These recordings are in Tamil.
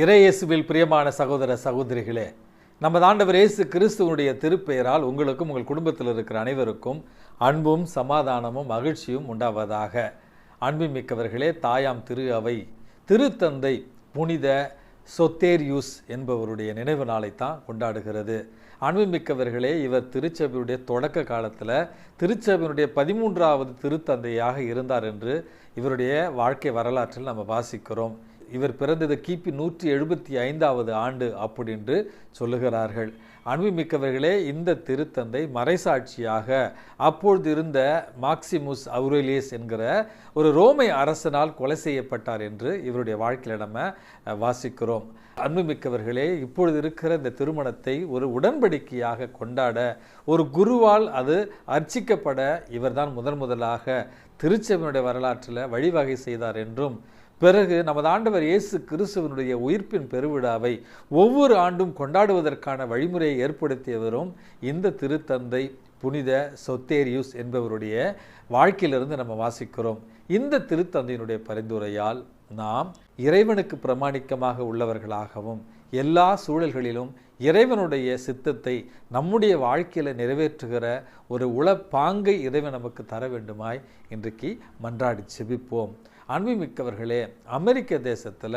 இறையேசுவில் பிரியமான சகோதர சகோதரிகளே நமது ஆண்டவர் இயேசு கிறிஸ்துவனுடைய திருப்பெயரால் உங்களுக்கும் உங்கள் குடும்பத்தில் இருக்கிற அனைவருக்கும் அன்பும் சமாதானமும் மகிழ்ச்சியும் உண்டாவதாக. அன்புமிக்கவர்களே தாயாம் திரு அவை திருத்தந்தை புனித சொத்தேரியூஸ் என்பவருடைய நினைவு நாளைத்தான் கொண்டாடுகிறது. அன்புமிக்கவர்களே இவர் திருச்சபையுடைய தொடக்க காலத்தில் திருச்சபையினுடைய பதிமூன்றாவது திருத்தந்தையாக இருந்தார் என்று இவருடைய வாழ்க்கை வரலாற்றில் நம்ம வாசிக்கிறோம். இவர் பிறந்தது கிபி நூற்றி எழுபத்தி ஐந்தாவது ஆண்டு அப்படின்று சொல்லுகிறார்கள். அன்புமிக்கவர்களே இந்த திருத்தந்தை மறைசாட்சியாக அப்பொழுது இருந்த மாக்சிமுஸ் அவுரேலியஸ் என்கிற ஒரு ரோமை அரசனால் கொலை செய்யப்பட்டார் என்று இவருடைய வாழ்க்கையில் நம்ம வாசிக்கிறோம். அன்புமிக்கவர்களே இப்பொழுது இருக்கிற இந்த திருமணத்தை ஒரு உடன்படிக்கையாக கொண்டாட ஒரு குருவால் அது அர்ச்சிக்கப்பட இவர்தான் முதன் முதலாக திருச்செவனுடைய வரலாற்றில் வழிவகை செய்தார் என்றும் பிறகு நமது ஆண்டவர் இயேசு கிறிஸ்துவனுடைய உயிர்ப்பின் பெருவிழாவை ஒவ்வொரு ஆண்டும் கொண்டாடுவதற்கான வழிமுறையை ஏற்படுத்தியவரும் இந்த திருத்தந்தை புனித சொத்தேரியூஸ் என்பவருடைய வாழ்க்கையிலிருந்து நம்ம வாசிக்கிறோம். இந்த திருத்தந்தையினுடைய பரிந்துரையால் நாம் இறைவனுக்கு பிரமாணிக்கமாக உள்ளவர்களாகவும் எல்லா சூழல்களிலும் இறைவனுடைய சித்தத்தை நம்முடைய வாழ்க்கையில் நிறைவேற்றுகிற ஒரு உளப்பாங்கை இறைவன் நமக்கு தர வேண்டுமாய் இன்றைக்கு மன்றாடி செபிப்போம் அன்புமிக்கவர்களே அமெரிக்க தேசத்தில்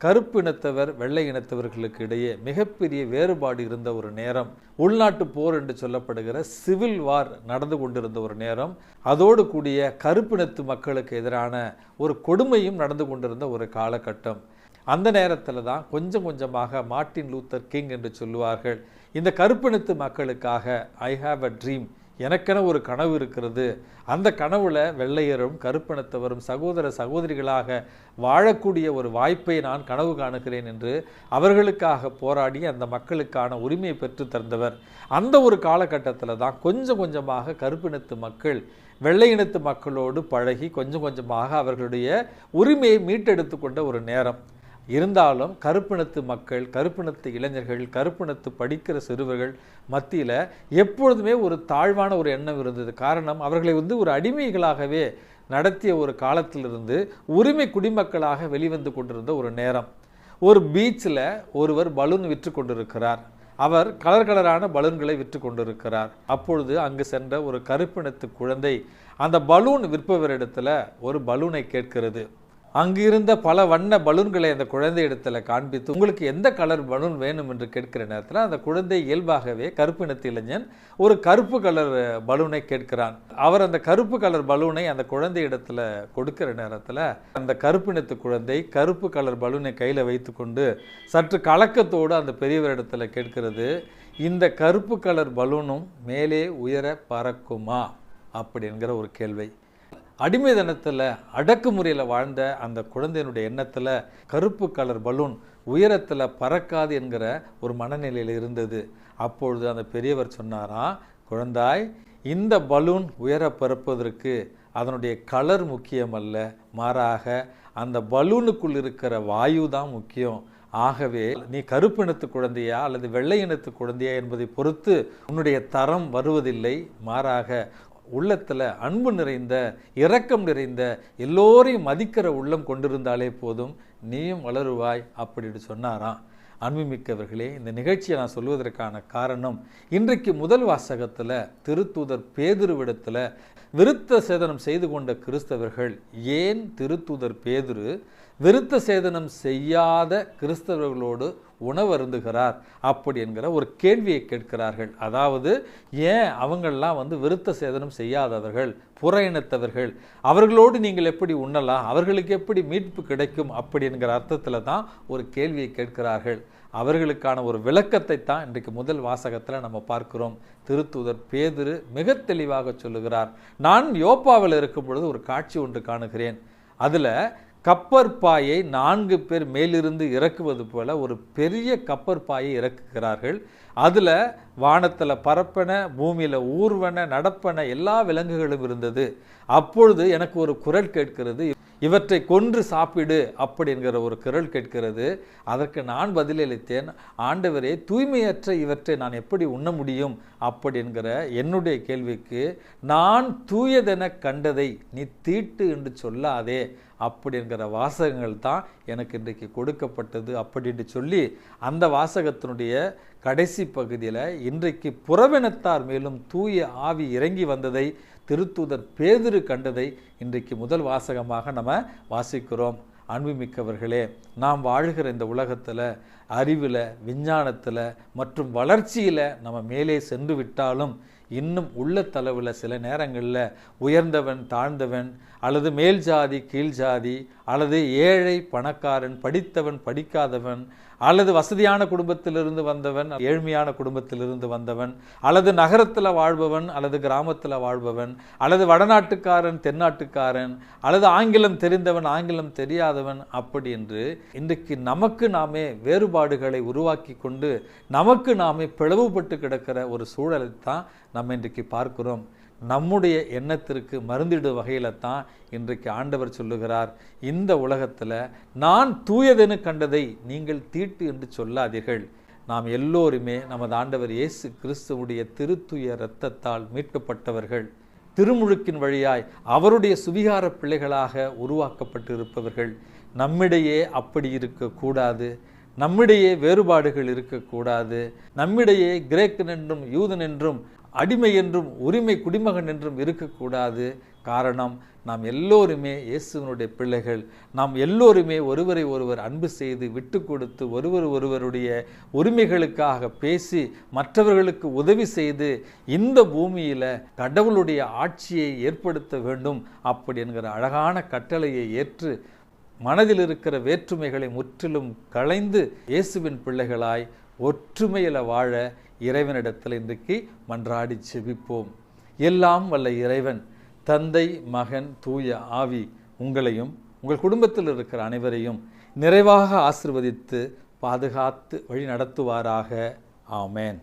கருப்பு இனத்தவர் வெள்ளை இனத்தவர்களுக்கு இடையே மிகப்பெரிய வேறுபாடு இருந்த ஒரு நேரம். உள்நாட்டு போர் என்று சொல்லப்படுகிற சிவில் வார் நடந்து கொண்டிருந்த ஒரு நேரம். அதோடு கூடிய கருப்பினத்து மக்களுக்கு எதிரான ஒரு கொடுமையும் நடந்து கொண்டிருந்த ஒரு காலகட்டம். அந்த நேரத்தில் தான் கொஞ்சம் கொஞ்சமாக மார்ட்டின் லூத்தர் கிங் என்று சொல்லுவார்கள். இந்த கருப்பினத்து மக்களுக்காக ஐ ஹாவ் அ ட்ரீம் எனக்கென ஒரு கனவு இருக்கிறது. அந்த கனவுல வெள்ளையரும் கருப்பினத்தவரும் சகோதர சகோதரிகளாக வாழக்கூடிய ஒரு வாய்ப்பை நான் கனவு காணுகிறேன் என்று அவர்களுக்காக போராடி அந்த மக்களுக்கான உரிமையை பெற்று தந்தவர். அந்த ஒரு காலகட்டத்தில் தான் கொஞ்சம் கொஞ்சமாக கருப்பினத்து மக்கள் வெள்ளை இனத்து மக்களோடு பழகி கொஞ்சம் கொஞ்சமாக அவர்களுடைய உரிமையை மீட்டெடுத்து கொண்ட ஒரு நேரம். இருந்தாலும் கருப்பினத்து மக்கள் கருப்பினத்து இளைஞர்கள் கருப்பினத்து படிக்கிற சிறுவர்கள் மத்தியில் எப்பொழுதுமே ஒரு தாழ்வான ஒரு எண்ணம் இருந்தது. காரணம் அவர்களை வந்து ஒரு அடிமைகளாகவே நடத்திய ஒரு காலத்திலிருந்து உரிமை குடிமக்களாக வெளிவந்து கொண்டிருந்த ஒரு நேரம். ஒரு பீச்சில் ஒருவர் பலூன் விற்று கொண்டிருக்கிறார். அவர் கலர் கலரான பலூன்களை விற்று கொண்டிருக்கிறார். அப்பொழுது அங்கு சென்ற ஒரு கருப்பினத்து குழந்தை அந்த பலூன் விற்பவரிடத்தில் ஒரு பலூனை கேட்கிறது. அங்கிருந்த பல வண்ண பலூன்களை அந்த குழந்தை இடத்துல காண்பித்து உங்களுக்கு எந்த கலர் பலூன் வேணும்? என்று கேட்கிற நேரத்தில் அந்த குழந்தை இயல்பாகவே கருப்பினத்து இளைஞன் ஒரு கருப்பு கலர் பலூனை கேட்கிறான். அவர் அந்த கருப்பு கலர் பலூனை அந்த குழந்தை இடத்துல கொடுக்கிற நேரத்தில் அந்த கருப்பினத்து குழந்தை கருப்பு கலர் பலூனை கையில் வைத்துக்கொண்டு சற்று கலக்கத்தோடு அந்த பெரியவரிடத்துல கேட்கிறது இந்த கருப்பு கலர் பலூனும் மேலே உயர பறக்குமா? அப்படிங்கிற ஒரு கேள்வி. அடிமைதனத்தில் அடக்குமுறையில் வாழ்ந்த அந்த குழந்தையினுடைய எண்ணத்தில் கருப்பு கலர் பலூன் உயரத்தில் பறக்காது என்கிற ஒரு மனநிலையில் இருந்தது. அப்பொழுது அந்த பெரியவர் சொன்னாராம் குழந்தாய் இந்த பலூன் உயர பறப்பதற்கு அதனுடைய கலர் முக்கியமல்ல. மாறாக அந்த பலூனுக்குள் இருக்கிற வாயு தான் முக்கியம். ஆகவே நீ கருப்பு இனத்து குழந்தையா அல்லது வெள்ளை இனத்து குழந்தையா என்பதை பொறுத்து உன்னுடைய தரம் வருவதில்லை. மாறாக உள்ளத்தில் அன்பு நிறைந்த இரக்கம் நிறைந்த எல்லோரையும் மதிக்கிற உள்ளம் கொண்டிருந்தாலே போதும் நீயும் வளருவாய் அப்படின்னு சொன்னாராம். அன்புமிக்கவர்களே இந்த நிகழ்ச்சியை நான் சொல்வதற்கான காரணம் இன்றைக்கு முதல் வாசகத்தில் திருத்தூதர் பேதுருவிடத்தில் விருத்த சேதனம் செய்து கொண்ட கிறிஸ்தவர்கள் ஏன் திருத்தூதர் பேதுரு விருத்த சேதனம் செய்யாத கிறிஸ்தவர்களோடு உணவருந்துகிறார் அப்படி என்கிற ஒரு கேள்வியை கேட்கிறார்கள். அதாவது ஏன் அவங்கள்லாம் வந்து விருத்த சேதனம் செய்யாதவர்கள் புற இனத்தவர்கள் அவர்களோடு நீங்கள் எப்படி உண்ணலாம் அவர்களுக்கு எப்படி மீட்பு கிடைக்கும் அப்படி என்கிற அர்த்தத்தில் தான் ஒரு கேள்வியை கேட்கிறார்கள். அவர்களுக்கான ஒரு விளக்கத்தை தான் இன்றைக்கு முதல் வாசகத்தில் நம்ம பார்க்கிறோம். திருத்தூதர் பேதுரு மிக தெளிவாக சொல்லுகிறார். நான் யோப்பாவில் இருக்கும் பொழுது ஒரு காட்சி ஒன்று காணுகிறேன். அதில் கப்பற்பாயை நான்கு பேர் மேலிருந்து இறக்குவது போல ஒரு பெரிய கப்பற்பாயை இறக்குகிறார்கள். அதில் வானத்தில் பரப்பன பூமியில் ஊர்வன நடப்பன எல்லா விலங்குகளும் இருந்தது. அப்பொழுது எனக்கு ஒரு குரல் கேட்கிறது. இவற்றை கொன்று சாப்பிடு அப்படி என்கிற ஒரு குரல் கேட்கிறது. அதற்கு நான் பதிலளித்தேன் ஆண்டவரே தூய்மையற்ற இவற்றை நான் எப்படி உண்ண முடியும்? அப்படி என்கிற என்னுடைய கேள்விக்கு நான் தூயதென கண்டதை நீ தீட்டு என்று சொல்லாதே. அப்படிங்கிற வாசகங்கள் தான் எனக்கு இன்றைக்கு கொடுக்கப்பட்டது அப்படின்னு சொல்லி அந்த வாசகத்தினுடைய கடைசி பகுதியில் இன்றைக்கு புறவினத்தார் மேலும் தூய ஆவி இறங்கி வந்ததை திருத்தூதர் பேதிரு கண்டதை இன்றைக்கு முதல் வாசகமாக நம்ம வாசிக்கிறோம். அன்புமிக்கவர்களே நாம் வாழ்கிற இந்த உலகத்தில் அறிவில் விஞ்ஞானத்தில் மற்றும் வளர்ச்சியில் நம்ம மேலே சென்று விட்டாலும் இன்னும் உள்ள தளவில் சில நேரங்களில் உயர்ந்தவன் தாழ்ந்தவன் அல்லது மேல் ஜாதி கீழ் ஜாதி அல்லது ஏழை பணக்காரன் படித்தவன் படிக்காதவன் அல்லது வசதியான குடும்பத்திலிருந்து வந்தவன் ஏழ்மையான குடும்பத்திலிருந்து வந்தவன் அல்லது நகரத்தில் வாழ்பவன் அல்லது கிராமத்தில் வாழ்பவன் அல்லது வடநாட்டுக்காரன் தென்னாட்டுக்காரன் அல்லது ஆங்கிலம் தெரிந்தவன் ஆங்கிலம் தெரியாதவன் அப்படி என்று இன்றைக்கு நமக்கு நாமே வேறுபாடுகளை உருவாக்கி கொண்டு நமக்கு நாமே பிளவுபட்டு கிடக்கிற ஒரு சூழலை தான் நம்ம இன்றைக்கு பார்க்கிறோம். நம்முடைய எண்ணத்திற்கு மருந்திடும் வகையில் தான் இன்றைக்கு ஆண்டவர் சொல்லுகிறார் இந்த உலகத்தில் நான் தூயதென்னு கண்டதை நீங்கள் தீட்டு என்று சொல்லாதீர்கள். நாம் எல்லோருமே நமது ஆண்டவர் இயேசு கிறிஸ்துவுடைய திருத்துய இரத்தத்தால் மீட்கப்பட்டவர்கள். திருமுழுக்கின் வழியாய் அவருடைய சுவிகார பிள்ளைகளாக உருவாக்கப்பட்டிருப்பவர்கள். நம்மிடையே அப்படி இருக்கக்கூடாது. நம்மிடையே வேறுபாடுகள் இருக்கக்கூடாது. நம்மிடையே கிரேக்கன் என்றும் யூதன் என்றும் அடிமை என்றும் உரிமை குடிமகன் என்றும் இருக்கக்கூடாது. காரணம் நாம் எல்லோருமே இயேசுவனுடைய பிள்ளைகள். நாம் எல்லோருமே ஒருவரை ஒருவர் அன்பு செய்து விட்டு கொடுத்து ஒருவர் ஒருவருடைய உரிமைகளுக்காக பேசி மற்றவர்களுக்கு உதவி செய்து இந்த பூமியில் கடவுளுடைய ஆட்சியை ஏற்படுத்த வேண்டும். அப்படி என்கிற அழகான கட்டளையை ஏற்று மனதில் இருக்கிற வேற்றுமைகளை முற்றிலும் களைந்து இயேசுவின் பிள்ளைகளாய் ஒற்றுமையில் வாழ இறைவனிடத்தில் இன்றைக்கு மன்றாடி செபிப்போம் எல்லாம் வல்ல இறைவன் தந்தை மகன் தூய ஆவி உங்களையும் உங்கள் குடும்பத்தில் இருக்கிற அனைவரையும் நிறைவாக ஆசிர்வதித்து பாதுகாத்து வழி நடத்துவாராக ஆமேன்.